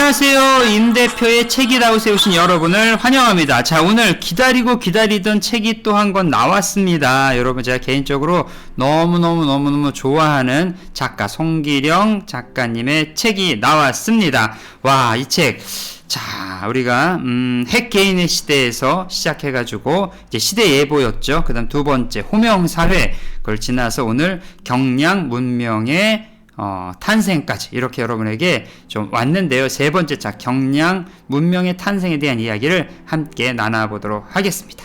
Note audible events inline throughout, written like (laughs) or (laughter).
안녕하세요. 임 대표의 책이라고에 오신 여러분을 환영합니다. 자, 오늘 기다리고 기다리던 책이 또 한 권 나왔습니다. 여러분, 제가 개인적으로 너무너무너무너무 좋아하는 작가 송기령 작가님의 책이 나왔습니다. 와, 이 책. 자, 우리가, 음, 핵 개인의 시대에서 시작해가지고, 이제 시대 예보였죠. 그 다음 두 번째, 호명 사회. 그걸 지나서 오늘 경량 문명의 어, 탄생까지 이렇게 여러분에게 좀 왔는데요. 세 번째 차 경량 문명의 탄생에 대한 이야기를 함께 나눠보도록 하겠습니다.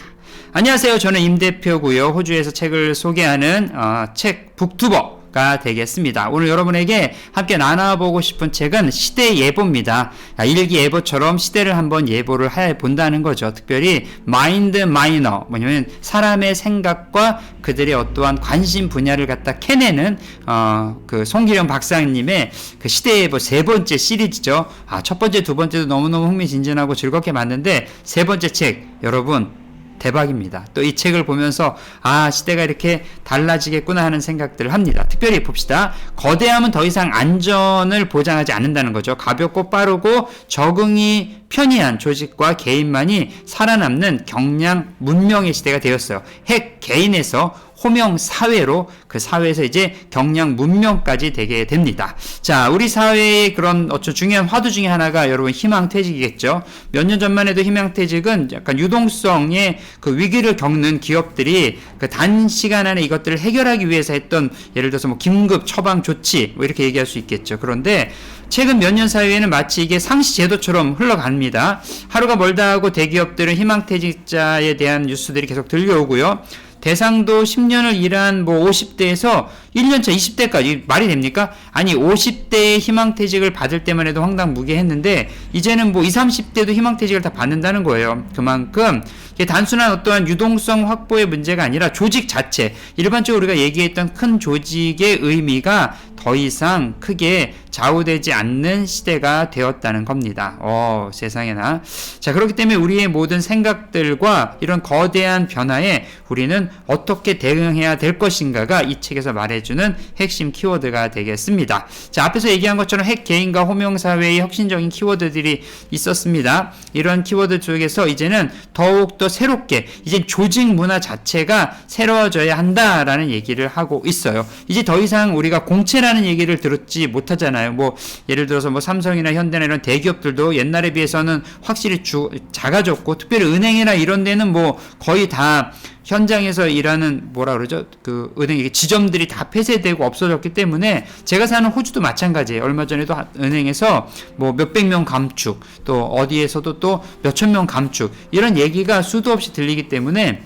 안녕하세요. 저는 임 대표고요. 호주에서 책을 소개하는 어, 책 북투버. 가 되겠습니다. 오늘 여러분에게 함께 나눠보고 싶은 책은 시대 예보입니다. 일기 예보처럼 시대를 한번 예보를 해 본다는 거죠. 특별히 마인드 마이너 뭐냐면 사람의 생각과 그들의 어떠한 관심 분야를 갖다 캐내는 어, 그 송기령 박사님의 그 시대 예보 세 번째 시리즈죠. 아, 첫 번째, 두 번째도 너무너무 흥미진진하고 즐겁게 봤는데 세 번째 책 여러분 대박입니다. 또 이 책을 보면서 아 시대가 이렇게 달라지겠구나 하는 생각들을 합니다. 특별히 봅시다. 거대함은 더 이상 안전을 보장하지 않는다는 거죠. 가볍고 빠르고 적응이 편리한 조직과 개인만이 살아남는 경량 문명의 시대가 되었어요. 핵 개인에서 호명 사회로 그 사회에서 이제 경량 문명까지 되게 됩니다. 자, 우리 사회의 그런 어쩌 중요한 화두 중에 하나가 여러분 희망퇴직이겠죠. 몇 년 전만 해도 희망퇴직은 약간 유동성의 그 위기를 겪는 기업들이 그 단시간 안에 이것들을 해결하기 위해서 했던 예를 들어서 뭐 긴급 처방 조치 뭐 이렇게 얘기할 수 있겠죠. 그런데 최근 몇 년 사이에는 마치 이게 상시 제도처럼 흘러갑니다. 하루가 멀다 하고 대기업들은 희망퇴직자에 대한 뉴스들이 계속 들려오고요. 대상도 10년을 일한 뭐 50대에서 1년차 20대까지 말이 됩니까? 아니 50대의 희망퇴직을 받을 때만 해도 황당무계했는데 이제는 뭐 20, 30대도 희망퇴직을 다 받는다는 거예요. 그만큼 단순한 어떠한 유동성 확보의 문제가 아니라 조직 자체 일반적으로 우리가 얘기했던 큰 조직의 의미가 더 이상 크게 좌우되지 않는 시대가 되었다는 겁니다. 어, 세상에나. 자, 그렇기 때문에 우리의 모든 생각들과 이런 거대한 변화에 우리는 어떻게 대응해야 될 것인가가 이 책에서 말해 주는 핵심 키워드가 되겠습니다. 자, 앞에서 얘기한 것처럼 핵 개인과 호명사회의 혁신적인 키워드들이 있었습니다. 이런 키워드 쪽에서 이제는 더욱더 새롭게, 이제 조직 문화 자체가 새로워져야 한다라는 얘기를 하고 있어요. 이제 더 이상 우리가 공채라는 얘기를 들었지 못하잖아요. 뭐, 예를 들어서 뭐 삼성이나 현대나 이런 대기업들도 옛날에 비해서는 확실히 주, 작아졌고, 특별히 은행이나 이런 데는 뭐 거의 다 현장에서 일하는 뭐라 그러죠? 그 은행 지점들이 다 폐쇄되고 없어졌기 때문에 제가 사는 호주도 마찬가지예요. 얼마 전에도 은행에서 뭐 몇백 명 감축, 또 어디에서도 또 몇천 명 감축 이런 얘기가 수도 없이 들리기 때문에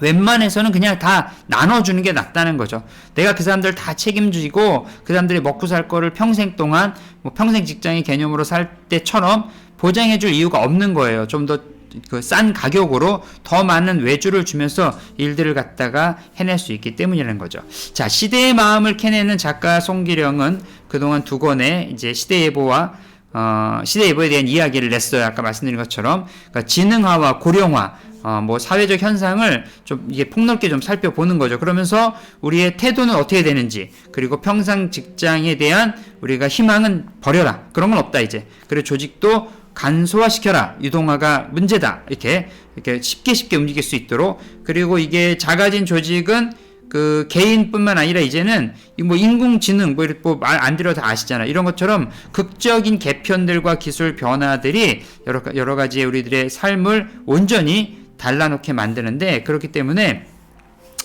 웬만해서는 그냥 다 나눠주는 게 낫다는 거죠. 내가 그 사람들 다 책임지고 그 사람들이 먹고 살 거를 평생 동안 뭐 평생 직장의 개념으로 살 때처럼 보장해줄 이유가 없는 거예요. 좀더 그 싼 가격으로 더 많은 외주를 주면서 일들을 갖다가 해낼 수 있기 때문이라는 거죠. 자, 시대의 마음을 캐내는 작가 송기령은 그동안 두 권의 이제 시대예보와 어, 시대예보에 대한 이야기를 냈어요. 아까 말씀드린 것처럼 그러니까 지능화와 고령화 어, 뭐 사회적 현상을 좀 이게 폭넓게 좀 살펴보는 거죠. 그러면서 우리의 태도는 어떻게 되는지 그리고 평상 직장에 대한 우리가 희망은 버려라 그런 건 없다 이제 그리고 조직도 간소화시켜라. 유동화가 문제다. 이렇게 이렇게 쉽게 쉽게 움직일 수 있도록 그리고 이게 작아진 조직은 그 개인뿐만 아니라 이제는 뭐 인공지능 뭐 이렇게 뭐말안 들어 다 아시잖아요. 이런 것처럼 극적인 개편들과 기술 변화들이 여러 여러 가지 우리들의 삶을 온전히 달라놓게 만드는데 그렇기 때문에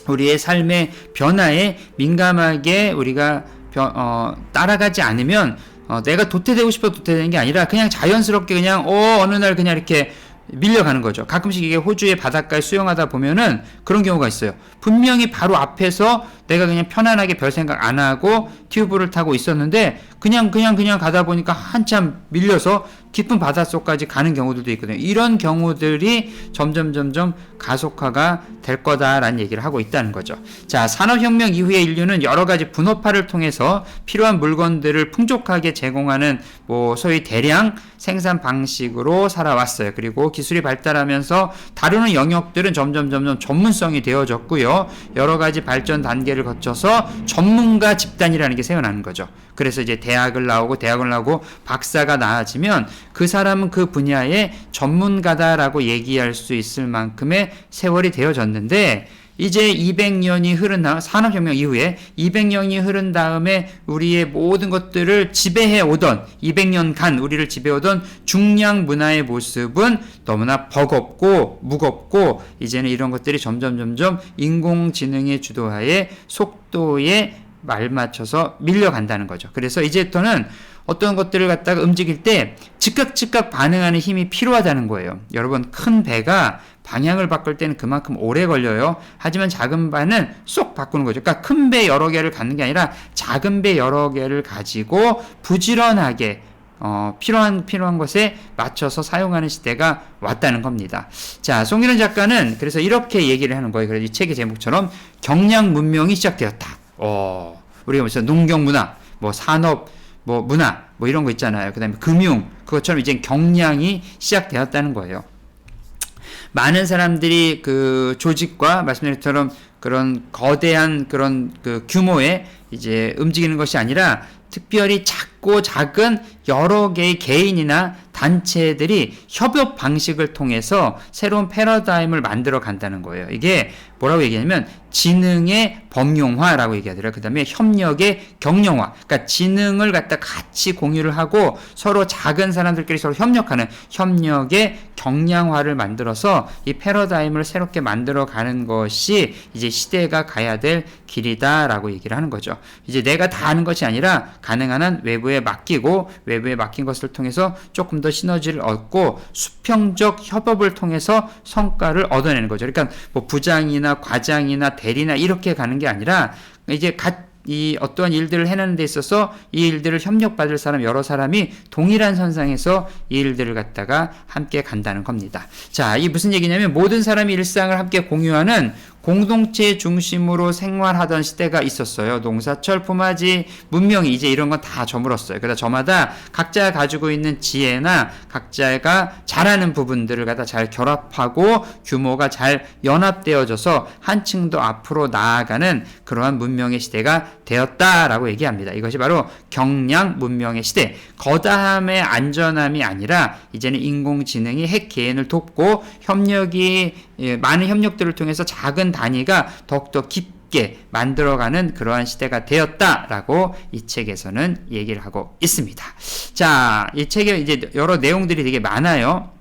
우리의 삶의 변화에 민감하게 우리가 변, 어, 따라가지 않으면 어, 내가 도태되고 싶어 도태되는 게 아니라 그냥 자연스럽게 그냥 어 어느 날 그냥 이렇게 밀려가는 거죠. 가끔씩 이게 호주의 바닷가에 수영하다 보면은 그런 경우가 있어요. 분명히 바로 앞에서 내가 그냥 편안하게 별 생각 안 하고 튜브를 타고 있었는데 그냥 그냥 그냥 가다 보니까 한참 밀려서 깊은 바닷속까지 가는 경우들도 있거든요. 이런 경우들이 점점 점점 가속화가 될 거다라는 얘기를 하고 있다는 거죠. 자, 산업혁명 이후의 인류는 여러 가지 분업화를 통해서 필요한 물건들을 풍족하게 제공하는 뭐 소위 대량 생산 방식으로 살아왔어요. 그리고 기술이 발달하면서 다루는 영역들은 점점 점점 전문성이 되어졌고요. 여러 가지 발전 단계를 거쳐서 전문가 집단이라는 게 생겨나는 거죠. 그래서 이제 대 대학을 나오고 대학을 나오고 박사가 나아지면 그 사람은 그 분야의 전문가다라고 얘기할 수 있을 만큼의 세월이 되어졌는데 이제 200년이 흐른 다음 산업혁명 이후에 200년이 흐른 다음에 우리의 모든 것들을 지배해 오던 200년간 우리를 지배해 오던 중량 문화의 모습은 너무나 버겁고 무겁고 이제는 이런 것들이 점점 점점 인공지능의 주도하에 속도에 말 맞춰서 밀려간다는 거죠. 그래서 이제부터는 어떤 것들을 갖다가 움직일 때 즉각 즉각 반응하는 힘이 필요하다는 거예요. 여러분 큰 배가 방향을 바꿀 때는 그만큼 오래 걸려요. 하지만 작은 배는 쏙 바꾸는 거죠. 그러니까 큰 배 여러 개를 갖는 게 아니라 작은 배 여러 개를 가지고 부지런하게 어, 필요한 필요한 것에 맞춰서 사용하는 시대가 왔다는 겁니다. 자, 송일은 작가는 그래서 이렇게 얘기를 하는 거예요. 그래서 이 책의 제목처럼 경량 문명이 시작되었다. 어, 우리가 무슨 농경 문화, 뭐 산업, 뭐 문화, 뭐 이런 거 있잖아요. 그다음에 금융, 그것처럼 이제 경량이 시작되었다는 거예요. 많은 사람들이 그 조직과 말씀드린 것처럼 그런 거대한 그런 그 규모의 이제 움직이는 것이 아니라 특별히 작고 작은 여러 개의 개인이나 단체들이 협업 방식을 통해서 새로운 패러다임을 만들어 간다는 거예요. 이게 뭐라고 얘기하냐면 지능의 범용화라고 얘기하더라고요. 그 다음에 협력의 경영화. 그러니까 지능을 갖다 같이 공유를 하고 서로 작은 사람들끼리 서로 협력하는 협력의 경량화를 만들어서 이 패러다임을 새롭게 만들어 가는 것이 이제 시대가 가야 될 길이다라고 얘기를 하는 거죠. 이제 내가 다 하는 것이 아니라 가능한 한 외부에 맡기고 외부에 맡긴 것을 통해서 조금 더 시너지를 얻고 수평적 협업을 통해서 성과를 얻어내는 거죠. 그러니까 뭐 부장이나 과장이나 대리나 이렇게 가는 게 아니라 이제 갓이 어떠한 일들을 해내는 데 있어서 이 일들을 협력받을 사람 여러 사람이 동일한 선상에서 이 일들을 갖다가 함께 간다는 겁니다. 자, 이 무슨 얘기냐면 모든 사람이 일상을 함께 공유하는 공동체 중심으로 생활하던 시대가 있었어요. 농사철, 품앗이, 문명이 이제 이런 건 다 저물었어요. 그래서 저마다 각자 가지고 있는 지혜나 각자가 잘하는 부분들을 갖다 잘 결합하고 규모가 잘 연합되어져서 한층 더 앞으로 나아가는 그러한 문명의 시대가 되었다라고 얘기합니다. 이것이 바로 경량 문명의 시대. 거다함의 안전함이 아니라 이제는 인공지능이 핵 개인을 돕고 협력이 예, 많은 협력들을 통해서 작은 단위가 더욱더 깊게 만들어가는 그러한 시대가 되었다라고 이 책에서는 얘기를 하고 있습니다. 자, 이 책에 이제 여러 내용들이 되게 많아요.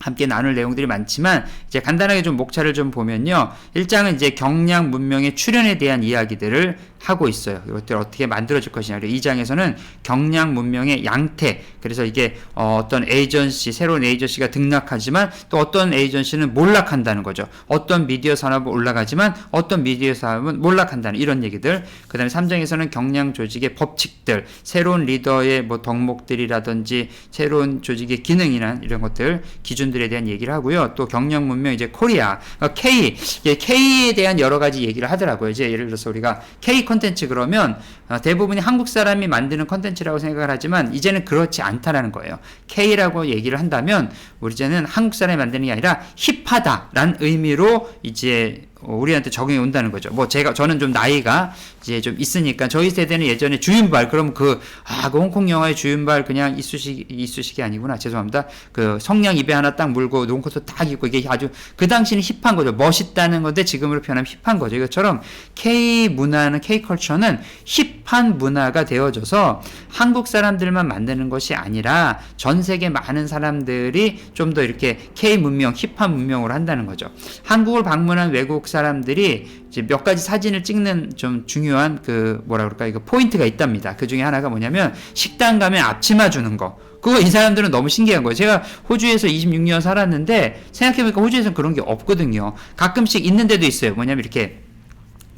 함께 나눌 내용들이 많지만 이제 간단하게 좀 목차를 좀 보면요. 1장은 이제 경량 문명의 출현에 대한 이야기들을 하고 있어요. 이것들 어떻게 만들어질 것이냐. 그리고 2장에서는 경량 문명의 양태. 그래서 이게 어, 어떤 에이전시, 새로운 에이전시가 등락하지만 또 어떤 에이전시는 몰락한다는 거죠. 어떤 미디어 산업은 올라가지만 어떤 미디어 산업은 몰락한다는 이런 얘기들. 그 다음에 3장에서는 경량 조직의 법칙들, 새로운 리더의 뭐 덕목들이라든지 새로운 조직의 기능이나 이런 것들, 기준들에 대한 얘기를 하고요. 또 경량 문명 이제 코리아, 어, K, 예, K에 대한 여러 가지 얘기를 하더라고요. 이제 예를 들어서 우리가 K 컨텐츠 그러면 어, 대부분이 한국 사람이 만드는 컨텐츠라고 생각을 하지만 이제는 그렇지 않다라는 거예요. K라고 얘기를 한다면 우리 이제는 한국 사람이 만드는 게 아니라 힙하다라는 의미로 이제 어, 우리한테 적용이 온다는 거죠. 뭐 제가 저는 좀 나이가 이제 좀 있으니까 저희 세대는 예전에 주윤발 그럼 그 아, 그 홍콩 영화의 주윤발 그냥 이쑤시개 이쑤시개 아니구나. 죄송합니다. 그 성냥 입에 하나 딱 물고 롱코트 딱 입고 이게 아주 그 당시는 힙한 거죠. 멋있다는 건데 지금으로 표현하면 힙한 거죠. 이것처럼 K 문화는 K 컬처는 힙한 문화가 되어져서 한국 사람들만 만드는 것이 아니라 전 세계 많은 사람들이 좀 더 이렇게 K 문명, 힙한 문명으로 한다는 거죠. 한국을 방문한 외국 사람들이 이제 몇 가지 사진을 찍는 좀 중요한 그 뭐라 그럴까 이거 포인트가 있답니다. 그 중에 하나가 뭐냐면 식당 가면 앞치마 주는 거. 그거 이 사람들은 너무 신기한 거예요. 제가 호주에서 26년 살았는데 생각해보니까 호주에서는 그런 게 없거든요. 가끔씩 있는 데도 있어요. 뭐냐면 이렇게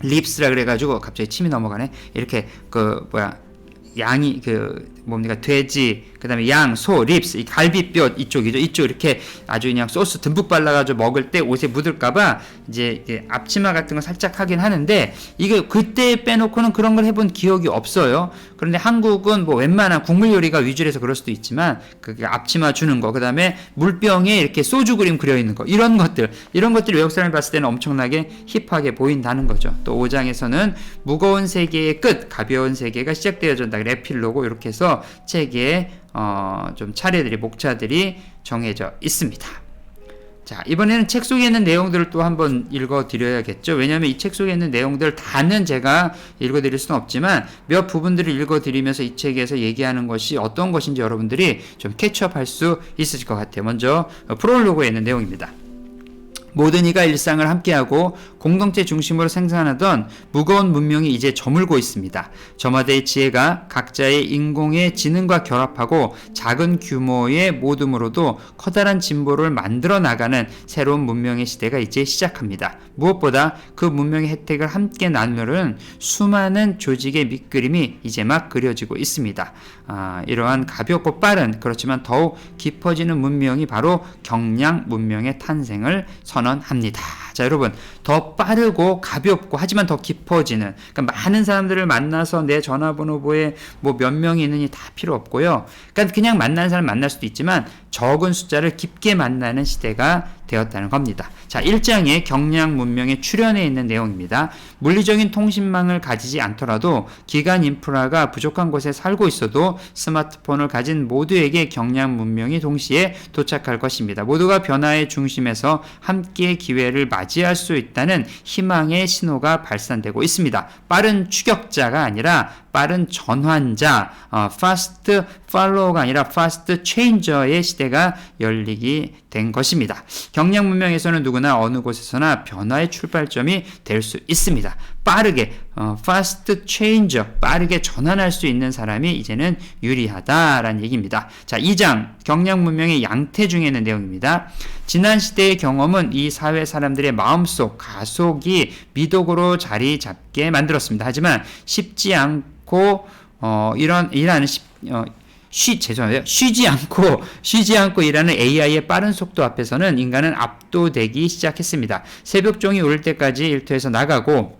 립스라 그래가지고 갑자기 침이 넘어가네. 이렇게 그 뭐야 양이 그 뭡니까 돼지 그다음에 양, 소, 립스, 이 갈비뼈 이쪽이죠. 이쪽 이렇게 아주 그냥 소스 듬뿍 발라가지고 먹을 때 옷에 묻을까봐 이제 앞치마 같은 거 살짝 하긴 하는데 이게 그때 빼놓고는 그런 걸 해본 기억이 없어요. 그런데 한국은 뭐 웬만한 국물 요리가 위주라서 그럴 수도 있지만 그게 앞치마 주는 거, 그다음에 물병에 이렇게 소주 그림 그려 있는 거 이런 것들 이런 것들이 외국 사람이 봤을 때는 엄청나게 힙하게 보인다는 거죠. 또 5장에서는 무거운 세계의 끝, 가벼운 세계가 시작되어진다. 레필로고 이렇게 해서 책에 어, 좀 차례들이 목차들이 정해져 있습니다. 자, 이번에는 책 속에 있는 내용들을 또 한번 읽어 드려야겠죠. 왜냐하면 이 책 속에 있는 내용들 다는 제가 읽어 드릴 수는 없지만 몇 부분들을 읽어 드리면서 이 책에서 얘기하는 것이 어떤 것인지 여러분들이 좀 캐치업 할 수 있으실 것 같아요. 먼저 프롤로그에 있는 내용입니다. 모든 이가 일상을 함께하고 공동체 중심으로 생산하던 무거운 문명이 이제 저물고 있습니다. 저마다의 지혜가 각자의 인공의 지능과 결합하고 작은 규모의 모둠으로도 커다란 진보를 만들어 나가는 새로운 문명의 시대가 이제 시작합니다. 무엇보다 그 문명의 혜택을 함께 나누는 수많은 조직의 밑그림이 이제 막 그려지고 있습니다. 아, 이러한 가볍고 빠른 그렇지만 더욱 깊어지는 문명이 바로 경량 문명의 탄생을 선언합니다. 자, 여러분, 더 빠르고 가볍고 하지만 더 깊어지는 그러니까 많은 사람들을 만나서 내 전화번호부에 뭐 몇 명이 있느니 다 필요 없고요. 그러니까 그냥 만나는 사람 만날 수도 있지만 적은 숫자를 깊게 만나는 시대가 되었다는 겁니다. 자, 1장의 경량 문명의 출현에 있는 내용입니다. 물리적인 통신망을 가지지 않더라도 기간 인프라가 부족한 곳에 살고 있어도 스마트폰을 가진 모두에게 경량 문명이 동시에 도착할 것입니다. 모두가 변화의 중심에서 함께 기회를 맞이할 수 있다는 희망의 신호가 발산되고 있습니다. 빠른 추격자가 아니라 빠른 전환자, 어, fast follow가 아니라 fast changer의 시대가 열리게 된 것입니다. 경량 문명에서는 누구나 어느 곳에서나 변화의 출발점이 될 수 있습니다. 빠르게 어, fast changer, 빠르게 전환할 수 있는 사람이 이제는 유리하다라는 얘기입니다. 자, 2장 경량 문명의 양태 중에 있는 내용입니다. 지난 시대의 경험은 이 사회 사람들의 마음속 가속이 미덕으로 자리 잡게 만들었습니다. 하지만 쉽지 않고 어, 이런 쉽, 어, 쉬 죄송해요 쉬지 않고 (laughs) 쉬지 않고 일하는 AI의 빠른 속도 앞에서는 인간은 압도되기 시작했습니다. 새벽종이 울 때까지 일터에서 나가고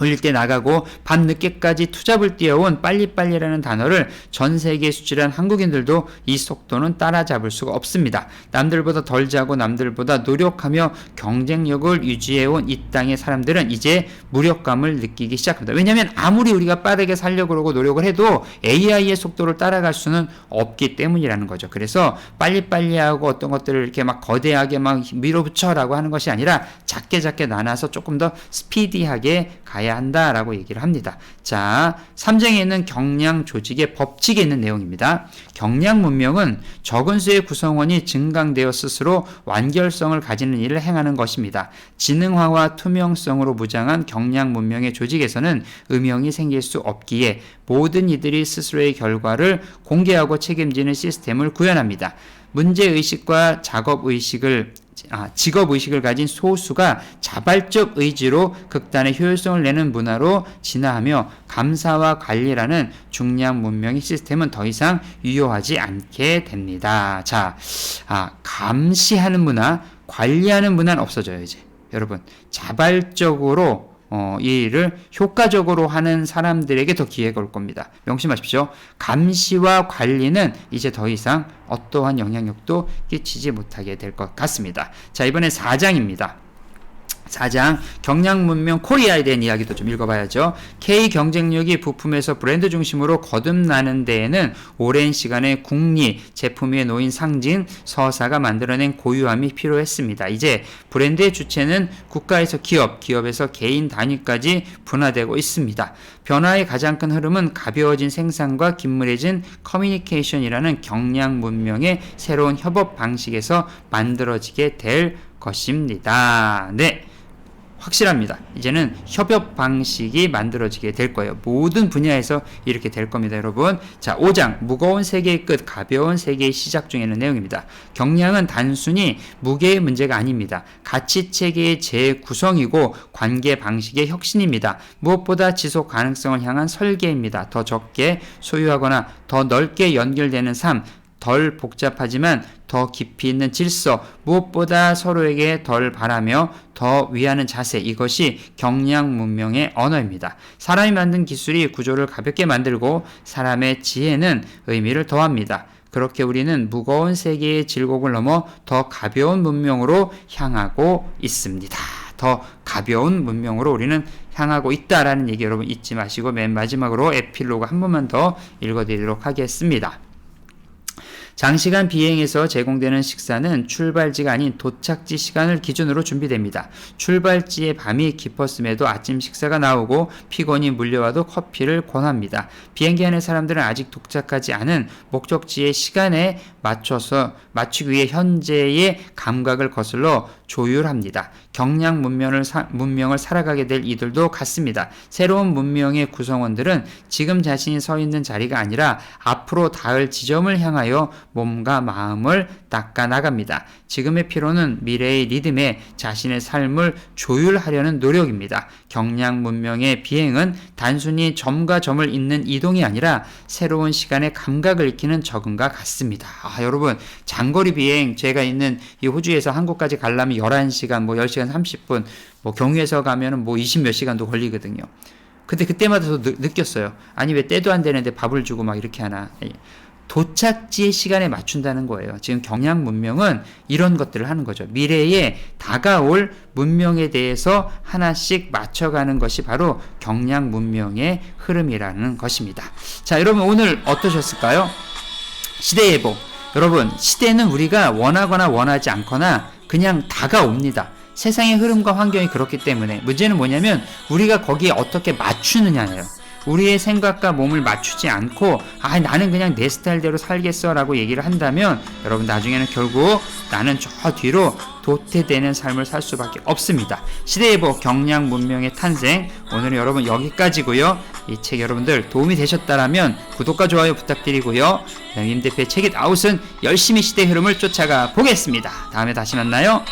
올릴 때 나가고 밤 늦게까지 투잡을 뛰어온 빨리빨리라는 단어를 전 세계에 수출한 한국인들도 이 속도는 따라잡을 수가 없습니다. 남들보다 덜 자고 남들보다 노력하며 경쟁력을 유지해온 이 땅의 사람들은 이제 무력감을 느끼기 시작합니다. 왜냐하면 아무리 우리가 빠르게 살려고 그러고 노력을 해도 AI의 속도를 따라갈 수는 없기 때문이라는 거죠. 그래서 빨리빨리 하고 어떤 것들을 이렇게 막 거대하게 막 밀어붙여라고 하는 것이 아니라 작게 작게 나눠서 조금 더 스피디하게 가야 가야 한다라고 얘기를 합니다. 자, 3장에 있는 경량 조직의 법칙에 있는 내용입니다. 경량 문명은 적은 수의 구성원이 증강되어 스스로 완결성을 가지는 일을 행하는 것입니다. 지능화와 투명성으로 무장한 경량 문명의 조직에서는 음영이 생길 수 없기에 모든 이들이 스스로의 결과를 공개하고 책임지는 시스템을 구현합니다. 문제의식과 작업의식을 아, 직업 의식을 가진 소수가 자발적 의지로 극단의 효율성을 내는 문화로 진화하며 감사와 관리라는 중량 문명의 시스템은 더 이상 유효하지 않게 됩니다. 자, 아, 감시하는 문화, 관리하는 문화는 없어져요, 이제. 여러분, 자발적으로 어, 이 일을 효과적으로 하는 사람들에게 더 기회가 올 겁니다. 명심하십시오. 감시와 관리는 이제 더 이상 어떠한 영향력도 끼치지 못하게 될 것 같습니다. 자, 이번엔 4장입니다. 4장 경량 문명 코리아에 대한 이야기도 좀 읽어봐야죠. K 경쟁력이 부품에서 브랜드 중심으로 거듭나는 데에는 오랜 시간의 국리 제품 위에 놓인 상징 서사가 만들어낸 고유함이 필요했습니다. 이제 브랜드의 주체는 국가에서 기업, 기업에서 개인 단위까지 분화되고 있습니다. 변화의 가장 큰 흐름은 가벼워진 생산과 긴밀해진 커뮤니케이션이라는 경량 문명의 새로운 협업 방식에서 만들어지게 될 것입니다. 네. 확실합니다. 이제는 협업 방식이 만들어지게 될 거예요. 모든 분야에서 이렇게 될 겁니다, 여러분. 자, 5장 무거운 세계의 끝, 가벼운 세계의 시작 중에는 내용입니다. 경량은 단순히 무게의 문제가 아닙니다. 가치 체계의 재구성이고 관계 방식의 혁신입니다. 무엇보다 지속 가능성을 향한 설계입니다. 더 적게 소유하거나 더 넓게 연결되는 삶, 덜 복잡하지만 더 깊이 있는 질서, 무엇보다 서로에게 덜 바라며 더 위하는 자세, 이것이 경량 문명의 언어입니다. 사람이 만든 기술이 구조를 가볍게 만들고 사람의 지혜는 의미를 더합니다. 그렇게 우리는 무거운 세계의 질곡을 넘어 더 가벼운 문명으로 향하고 있습니다. 더 가벼운 문명으로 우리는 향하고 있다라는 얘기 여러분 잊지 마시고 맨 마지막으로 에필로그 한 번만 더 읽어드리도록 하겠습니다. 장시간 비행에서 제공되는 식사는 출발지가 아닌 도착지 시간을 기준으로 준비됩니다. 출발지의 밤이 깊었음에도 아침 식사가 나오고 피곤이 물려와도 커피를 권합니다. 비행기 안의 사람들은 아직 도착하지 않은 목적지의 시간에 맞춰서 맞추기 위해 현재의 감각을 거슬러 조율합니다. 경량 문명을, 사, 문명을 살아가게 될 이들도 같습니다. 새로운 문명의 구성원들은 지금 자신이 서 있는 자리가 아니라 앞으로 닿을 지점을 향하여 몸과 마음을 닦아 나갑니다. 지금의 피로는 미래의 리듬에 자신의 삶을 조율하려는 노력입니다. 경량 문명의 비행은 단순히 점과 점을 잇는 이동이 아니라 새로운 시간의 감각을 익히는 적응과 같습니다. 아, 여러분, 장거리 비행 제가 있는 이 호주에서 한국까지 가려면 11시간, 뭐 10시간 30분, 뭐 경유해서 가면은 뭐 20 몇 시간도 걸리거든요. 근데 그때마다 저 느, 느꼈어요. 아니 왜 때도 안 되는데 밥을 주고 막 이렇게 하나. 예. 도착지의 시간에 맞춘다는 거예요. 지금 경양 문명은 이런 것들을 하는 거죠. 미래에 다가올 문명에 대해서 하나씩 맞춰가는 것이 바로 경양 문명의 흐름이라는 것입니다. 자, 여러분 오늘 어떠셨을까요? 시대 예보. 여러분, 시대는 우리가 원하거나 원하지 않거나 그냥 다가옵니다. 세상의 흐름과 환경이 그렇기 때문에 문제는 뭐냐면 우리가 거기에 어떻게 맞추느냐예요. 우리의 생각과 몸을 맞추지 않고 아 나는 그냥 내 스타일대로 살겠어라고 얘기를 한다면 여러분 나중에는 결국 나는 저 뒤로 도태되는 삶을 살 수밖에 없습니다. 시대예보 경량 문명의 탄생 오늘은 여러분 여기까지고요. 이 책 여러분들 도움이 되셨다라면 구독과 좋아요 부탁드리고요. 임 대표의 책잇 아웃은 열심히 시대 흐름을 쫓아가 보겠습니다. 다음에 다시 만나요.